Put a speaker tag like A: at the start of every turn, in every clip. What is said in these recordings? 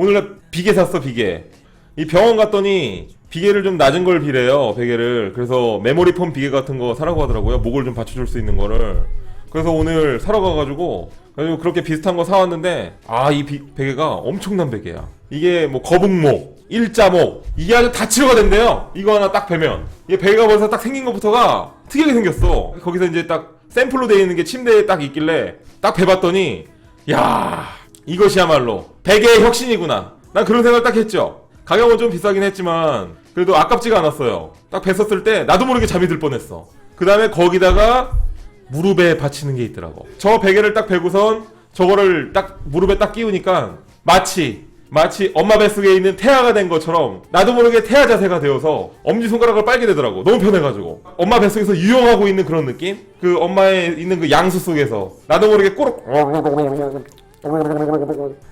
A: 오늘 비계 샀어 비계. 이 병원 갔더니 비계를 좀 낮은 걸 비래요 베개를. 그래서 메모리 폼 비계 같은 거 사라고 하더라고요. 목을 좀 받쳐줄 수 있는 거를. 그래서 오늘 사러 가가지고 그래서 그렇게 비슷한 거 사왔는데 아 이 베개가 엄청난 베개야. 이게 뭐 거북목 일자목 이게 아주 다 치료가 된대요. 이거 하나 딱 베면. 이게 베개가 벌써 딱 생긴 것부터가 특이하게 생겼어. 거기서 이제 딱 샘플로 되어 있는 게 침대에 딱 있길래 딱 베봤더니 야 이것이야말로 베개의 혁신이구나. 난 그런 생각을 딱 했죠. 가격은 좀 비싸긴 했지만 그래도 아깝지가 않았어요. 딱 뱄었을 때 나도 모르게 잠이 들 뻔했어. 그 다음에 거기다가 무릎에 받치는 게 있더라고. 저 베개를 딱 베고선 저거를 딱 무릎에 딱 끼우니까 마치 마치 엄마 뱃속에 있는 태아가 된 것처럼 나도 모르게 태아 자세가 되어서 엄지손가락을 빨게 되더라고. 너무 편해가지고. 엄마 뱃속에서 유영하고 있는 그런 느낌? 그 엄마의 있는 그 양수 속에서 나도 모르게 꼬록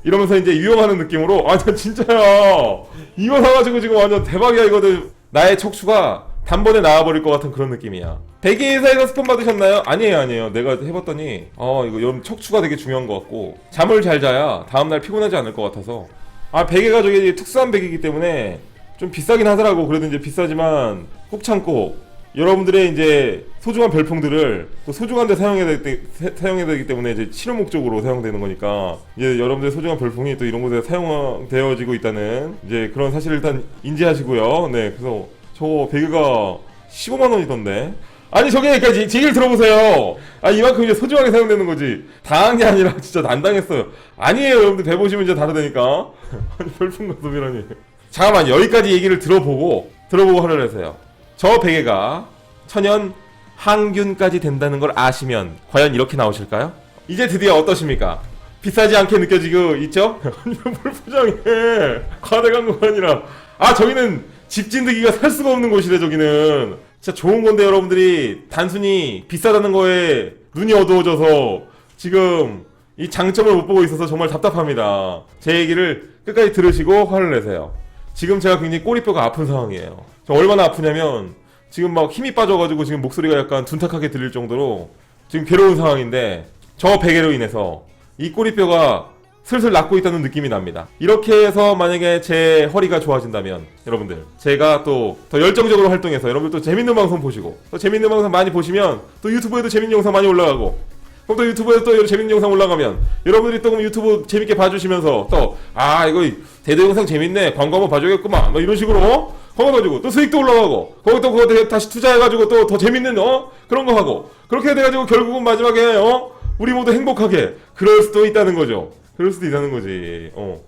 A: 이러면서 이제 유영하는 느낌으로 아 나 진짜야. 이거 사가지고 지금 완전 대박이야 이거는 나의 척추가 단번에 나와버릴 것 같은 그런 느낌이야. 베개회사에서 스폰 받으셨나요? 아니에요 아니에요. 내가 해봤더니 어 이거 여 척추가 되게 중요한 것 같고 잠을 잘 자야 다음날 피곤하지 않을 것 같아서. 아 베개가 저게 특수한 베개이기 때문에 좀 비싸긴 하더라고. 그래도 이제 비싸지만 꾹 참고 여러분들의 이제 소중한 별풍들을 또 소중한 데 사용해야 사- 사용해야 되기 때문에 이제 치료 목적으로 사용되는 거니까 이제 여러분들의 소중한 별풍이 또 이런 곳에 사용되어지고 있다는 이제 그런 사실을 일단 인지하시고요. 네, 그래서 저거 베개가 15만 원이던데. 아니 저게 그러니까 제- 제 얘기를 들어보세요. 아 이만큼 이제 소중하게 사용되는 거지. 당한 게 아니라 진짜 난당했어요. 아니에요 여러분들 배 보시면 이제 다르다니까. 아니 별풍 가섭이라니. 잠깐만 여기까지 얘기를 들어보고 들어보고 화를 내세요. 저 베개가 천연 항균까지 된다는 걸 아시면 과연 이렇게 나오실까요? 이제 드디어 어떠십니까? 비싸지 않게 느껴지고 있죠? 아니 뭘 포장해 과대광 고가 아니라 아 저기는 집진드기가 살 수가 없는 곳이래 저기는 진짜 좋은 건데 여러분들이 단순히 비싸다는 거에 눈이 어두워져서 지금 이 장점을 못 보고 있어서 정말 답답합니다 제 얘기를 끝까지 들으시고 화를 내세요 지금 제가 굉장히 꼬리뼈가 아픈 상황이에요. 저 얼마나 아프냐면 지금 막 힘이 빠져가지고 지금 목소리가 약간 둔탁하게 들릴 정도로 지금 괴로운 상황인데 저 베개로 인해서 이 꼬리뼈가 슬슬 낫고 있다는 느낌이 납니다. 이렇게 해서 만약에 제 허리가 좋아진다면 여러분들 제가 또 더 열정적으로 활동해서 여러분들 또 재밌는 방송 보시고 또 재밌는 방송 많이 보시면 또 유튜브에도 재밌는 영상 많이 올라가고 그럼 또 유튜브에 또 재밌는 영상 올라가면 여러분들이 또 유튜브 재밌게 봐주시면서 또 아 이거 대대 영상 재밌네. 광고 한번 봐줘야겠구만. 뭐 이런 식으로 어? 그거 가지고 또 수익도 올라가고 거기 또 그거 대- 다시 투자해가지고 또 더 재밌는 어? 그런 거 하고 그렇게 돼가지고 결국은 마지막에 어? 우리 모두 행복하게 그럴 수도 있다는 거죠. 그럴 수도 있다는 거지. 어